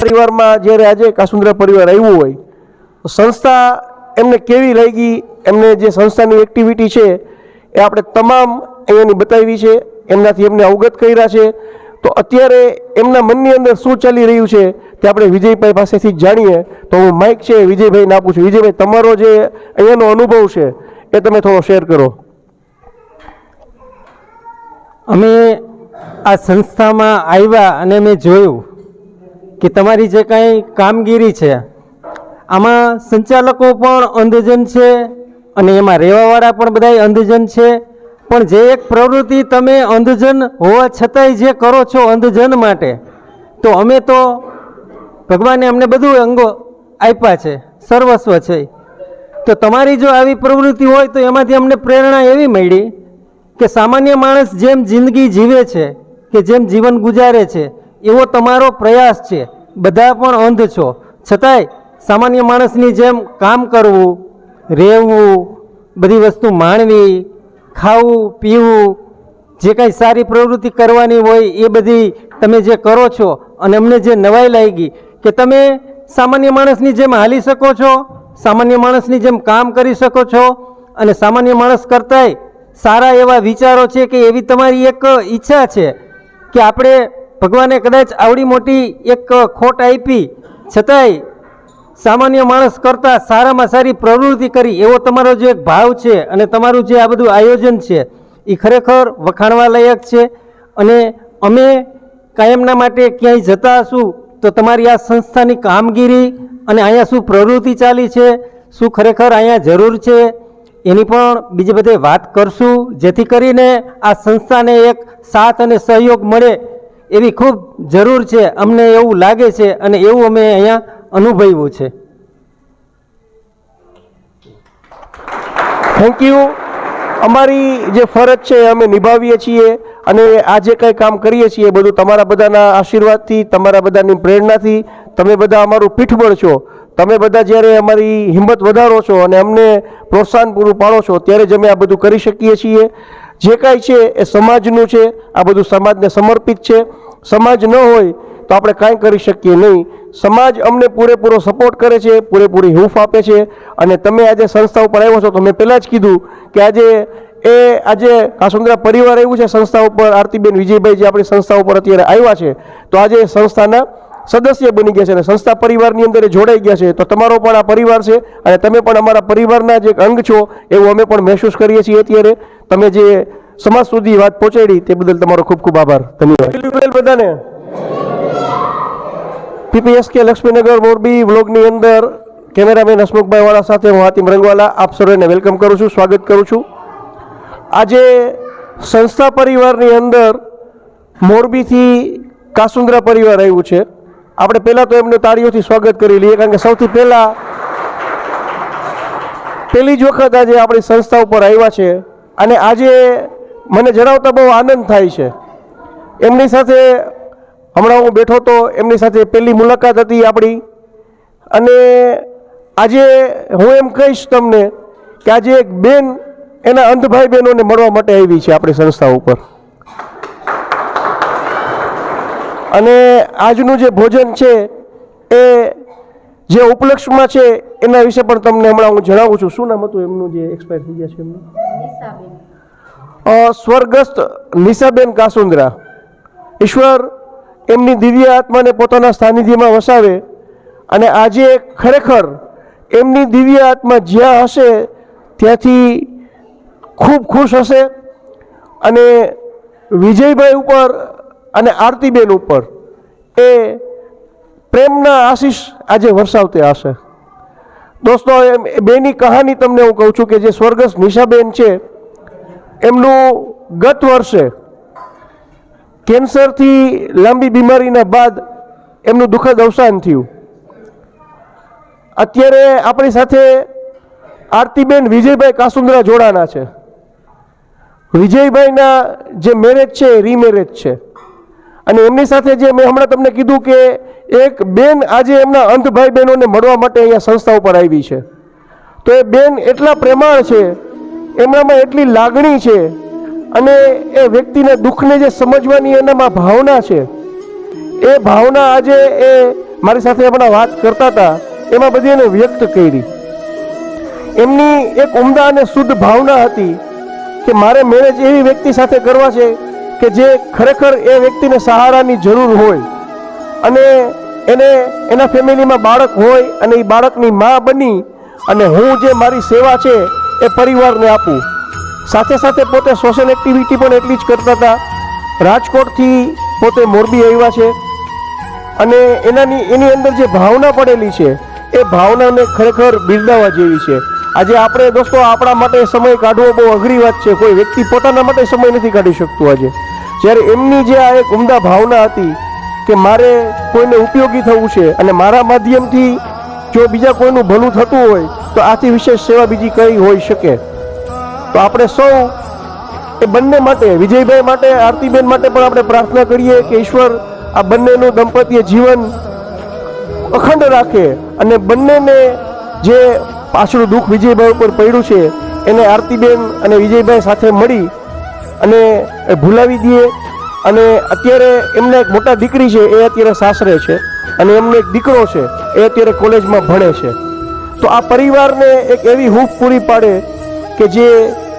પરિવારમાં જ્યારે આજે કાસુંદ્રા પરિવાર આવ્યું હોય, તો સંસ્થા એમને કેવી લાગી? એમને જે સંસ્થાની એક્ટિવિટી છે, એ આપણે તમામ અહીંયાની બતાવી છે. એમનાથી એમને અવગત કર્યા છે. તો અત્યારે એમના મનની અંદર શું ચાલી રહ્યું છે, તે આપણે વિજયભાઈ પાસેથી જાણીએ. તો હું માઇક છે વિજયભાઈને આપું છું. વિજયભાઈ, તમારો જે અહીંયાનો અનુભવ છે, એ તમે થોડો શેર કરો. અમે આ સંસ્થામાં આવ્યા અને મેં જોયું કે તમારી જે કાંઈ કામગીરી છે, આમાં સંચાલકો પણ અંધજન છે અને એમાં રહેવાવાળા પણ બધાય અંધજન છે. પણ જે એક પ્રવૃત્તિ તમે અંધજન હોવા છતાંય જે કરો છો અંધજન માટે, તો અમે તો ભગવાને અમને બધું અંગો આપ્યા છે, સર્વસ્વ છે. તો તમારી જો આવી પ્રવૃત્તિ હોય તો એમાંથી અમને પ્રેરણા એવી મળી કે સામાન્ય માણસ જેમ જિંદગી જીવે છે, કે જેમ જીવન ગુજારે છે એવો તમારો પ્રયાસ છે. બધા પણ અંધ છો. છતાંય સામાન્ય માણસની જેમ કામ કરવું, રહેવું, બધી વસ્તુ માણવી, ખાવું, પીવું, જે કાંઈ સારી પ્રવૃત્તિ કરવાની હોય એ બધી તમે જે કરો છો અને અમને જે નવાઈ લાગી કે તમે સામાન્ય માણસની જેમ હાલી શકો છો, સામાન્ય માણસની જેમ કામ કરી શકો છો અને સામાન્ય માણસ કરતાંય સારા એવા વિચારો છે કે એવી તમારી એક ઈચ્છા છે કે આપણે ભગવાને કદાચ આવડી મોટી એક ખોટ આપી, છતાંય સામાન્ય માણસ કરતાં સારામાં સારી પ્રવૃત્તિ કરી, એવો તમારો જે એક ભાવ છે અને તમારું જે આ બધું આયોજન છે એ ખરેખર વખાણવા લાયક છે. અને અમે કાયમના માટે ક્યાંય જતા હશું, તો તમારી આ સંસ્થાની કામગીરી અને અહીંયા શું પ્રવૃત્તિ ચાલી છે, શું ખરેખર અહીંયા જરૂર છે, એની પણ બીજી બધે વાત કરશું. જેથી કરીને આ સંસ્થાને એક સાથ અને સહયોગ મળે એવી ખૂબ જરૂર છે, અમને એવું લાગે છે અને એવું અમે અહીંયા અનુભવ્યું છે. થેન્ક યુ અમારી જે ફરજ છે અમે નિભાવીએ છીએ અને આ જે કંઈ કામ કરીએ છીએ બધું તમારા બધાના આશીર્વાદથી, તમારા બધાની પ્રેરણાથી, તમે બધા અમારું પીઠબળ છો તમે બધા જ્યારે અમારી હિંમત વધારો છો અને અમને પ્રોત્સાહન પૂરું પાડો છો, ત્યારે જ અમે આ બધું કરી શકીએ છીએ. જે કાંઈ છે એ સમાજનું છે, આ બધું સમાજને સમર્પિત છે. સમાજ ન હોય તો આપણે કાંઈ કરી શકીએ નહીં. સમાજ અમને પૂરેપૂરો સપોર્ટ કરે છે, પૂરેપૂરી હૂંફ આપે છે. અને તમે આજે સંસ્થા ઉપર આવ્યો છો તો મેં પહેલાં જ કીધું કે આજે એ આજે કાસુંદરા પરિવાર આવ્યું છે સંસ્થા ઉપર. આરતીબેન વિજયભાઈ જે આપણી સંસ્થા ઉપર અત્યારે આવ્યા છે. તો આજે સંસ્થાના સદસ્ય બની ગયા છે અને સંસ્થા પરિવારની અંદર જોડાઈ ગયા છે. તો તમારો પણ આ પરિવાર છે અને તમે પણ અમારા પરિવારના જે એક અંગ છો એવું અમે પણ મહેસૂસ કરીએ છીએ અત્યારે. તમે જે સમાજ સુધી વાત પહોંચાડી તે બદલ તમારો ખૂબ ખૂબ આભાર. ધન્યવાદ. બધાને. પીપીએસકે લક્ષ્મીનગર મોરબી વ્લોગની અંદર કેમેરામેન હસમુખભાઈ વાળા સાથે હું હાતિમ રંગવાલા. આપ સર્વેને વેલકમ કરું છું સ્વાગત કરું છું. આજે સંસ્થા પરિવારની અંદર મોરબીથી કાસુંદ્રા પરિવાર આવ્યું છે. આપણે પહેલાં તો એમનું તાળીઓથી સ્વાગત કરી લઈએ, કારણ કે સૌથી પહેલાં પહેલી જ વખત આજે આપણી સંસ્થા ઉપર આવ્યા છે અને આજે મને જણાવતા બહુ આનંદ થાય છે. એમની સાથે હમણાં હું બેઠો તો એમની સાથે પહેલી મુલાકાત હતી આપણી. અને આજે હું એમ કહીશ તમને કે આજે એક બેન એના અંધભાઈ બહેનોને મળવા માટે આવી છે આપણી સંસ્થા ઉપર. અને આજનું જે ભોજન છે એ જે ઉપલક્ષમાં છે એના વિશે પણ તમને હમણાં હું જણાવું છું. શું નામ હતું એમનું જે એક્સપાયર થઈ ગયા છે એમનું? સ્વર્ગસ્થ નિશાબેન કાસુંદ્રા. ઈશ્વર એમની દિવ્ય આત્માને પોતાના સાનિધ્યમાં વસાવે અને આજે ખરેખર એમની દિવ્ય આત્મા જ્યાં હશે ત્યાંથી ખૂબ ખુશ હશે અને વિજયભાઈ ઉપર અને આરતીબેન ઉપર. એ પ્રેમના આશીષ આજે વરસાવતી હશે. દોસ્તો, એમ બેની કહાની તમને હું કહું છું કે જે સ્વર્ગસ્થ નિશાબેન છે, એમનું ગત વર્ષે કેન્સરથી લાંબી બીમારીના બાદ એમનું દુઃખદ અવસાન થયું. અત્યારે આપણી સાથે આરતીબેન વિજયભાઈ કાસુંદરા જોડાના છે. વિજયભાઈના જે મેરેજ છે એ રીમેરેજ છે. અને એમની સાથે જે મેં હમણાં તમને કીધું કે એક બેન આજે એમના અંધ ભાઈ બહેનોને મળવા માટે અહીંયા સંસ્થા ઉપર આવી છે. તો એ બેન એટલા પ્રેમાળ છે એમનામાં એટલી લાગણી છે અને એ વ્યક્તિના દુઃખને જે સમજવાની એનામાં ભાવના છે, એ ભાવના આજે એ મારી સાથે હમણાં વાત કરતા હતા, એમાં બધી એને વ્યક્ત કરી. એમની એક ઉમદા અને શુદ્ધ ભાવના હતી કે મારે મેરેજ એવી વ્યક્તિ સાથે કરવા છે કે જે ખરેખર એ વ્યક્તિને સહારાની જરૂર હોય અને એને એના ફેમિલીમાં બાળક હોય અને એ બાળકની મા બની અને હું જે મારી સેવા છે એ પરિવારને આપું. સાથે સાથે પોતે સોશિયલ એક્ટિવિટી પણ એટલી જ કરતા હતા. રાજકોટથી પોતે મોરબી આવ્યા છે અને એનાની, એની અંદર જે ભાવના પડેલી છે એ ભાવનાને ખરેખર બિરદાવવા જેવી છે. આજે આપણે દોસ્તો આપણા માટે સમય કાઢવો બહુ અઘરી વાત છે. કોઈ વ્યક્તિ પોતાના માટે સમય નથી કાઢી શકતું આજે. જ્યારે એમની જે આ એક ઉમદા ભાવના હતી કે મારે કોઈને ઉપયોગી થવું છે અને મારા માધ્યમથી જો બીજા કોઈનું ભલું થતું હોય, તો આથી વિશેષ સેવા બીજી કઈ હોઈ શકે? તો આપણે સૌ એ બંને માટે, વિજયભાઈ માટે, આરતીબેન માટે પણ આપણે પ્રાર્થના કરીએ કે ઈશ્વર આ બંનેનું દંપતીએ જીવન અખંડ રાખે અને બંનેને જે પાછળનું દુઃખ વિજયભાઈ ઉપર પડ્યું છે, એને આરતીબેન અને વિજયભાઈ સાથે મળી અને ભૂલાવી દઈએ. અને અત્યારે એમને એક મોટા દીકરી છે, એ અત્યારે સાસરે છે. અને એમનો એક દીકરો છે, એ અત્યારે કોલેજમાં ભણે છે. તો આ પરિવારને એક એવી હૂફ પૂરી પાડે કે જે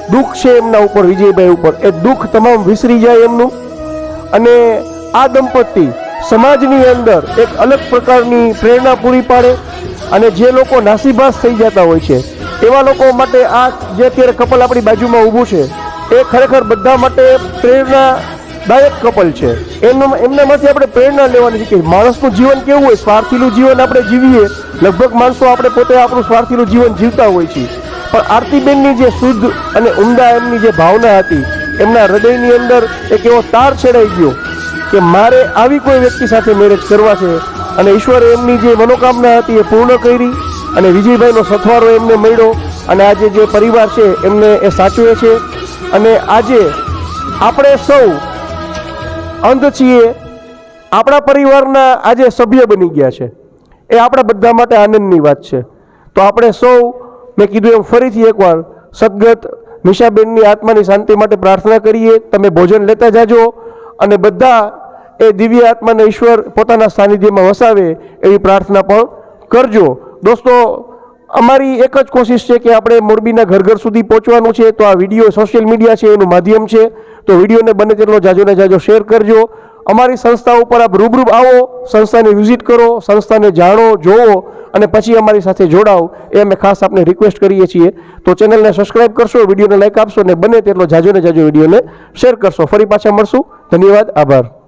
દુઃખ છે એમના ઉપર, વિજયભાઈ ઉપર. એ દુઃખ તમામ વિસરી જાય એમનું. અને આ દંપતી સમાજની અંદર એક અલગ પ્રકારની પ્રેરણા પૂરી પાડે. અને જે લોકો નાસીભાસ થઈ જતા હોય છે, એવા લોકો માટે આ જે અત્યારે કપલ આપણી બાજુમાં ઊભું છે એ ખરેખર બધા માટે પ્રેરણાદાયક કપલ છે. એમનું એમનામાંથી આપણે પ્રેરણા લેવાની છે કે માણસનું જીવન કેવું હોય? સ્વાર્થીનું જીવન આપણે જીવીએ. લગભગ માણસો આપણે પોતે આપણું સ્વાર્થીનું જીવન જીવતા હોય છીએ. પણ આરતીબેનની જે શુદ્ધ અને ઉમદા એમની જે ભાવના હતી, એમના હૃદયની અંદર એક એવો તાર છેડાઈ ગયો કે મારે આવી કોઈ વ્યક્તિ સાથે મેરેજ કરવા છે અને ઈશ્વરે એમની જે મનોકામના હતી એ પૂર્ણ કરી અને વિજયભાઈનો સથવારો એમને મળ્યો અને આજે જે પરિવાર છે એમને એ સાચવે છે. અને આજે આપણે સૌ અંધ છીએ. આપણા પરિવારના આજે સભ્ય બની ગયા છે. એ આપણા બધા માટે આનંદની વાત છે. તો આપણે સૌ મેં કીધું એમ ફરીથી એકવાર, સદગત નિશાબેનની આત્માની શાંતિ માટે પ્રાર્થના કરીએ. તમે ભોજન લેતા જાજો અને બધા એ દિવ્ય આત્માને ઈશ્વર પોતાના સાનિધ્યમાં વસાવે એવી પ્રાર્થના પણ કરજો. દોસ્તો અમારી એક જ કોશિશ છે કે આપણે મોરબીના ઘર ઘર સુધી પહોંચવાનું છે. તો આ વીડિયો સોશિયલ મીડિયા છે, એનું માધ્યમ છે. તો વિડીયોને બને તેટલો જાજો ને જાજો શેર કરજો. અમારી સંસ્થા ઉપર આપ રૂબરૂ આવો, સંસ્થાને વિઝિટ કરો, સંસ્થાને જાણો, જોવો અને પછી અમારી સાથે જોડાઓ એ અમે ખાસ આપને રિક્વેસ્ટ કરીએ છીએ. તો ચેનલને સબસ્ક્રાઇબ કરશો, વિડીયોને લાઇક આપશો અને બને તેટલો જાજો ને જાજો વિડીયોને શેર કરશો. ફરી પાછા મળશું. ધન્યવાદ, આભાર.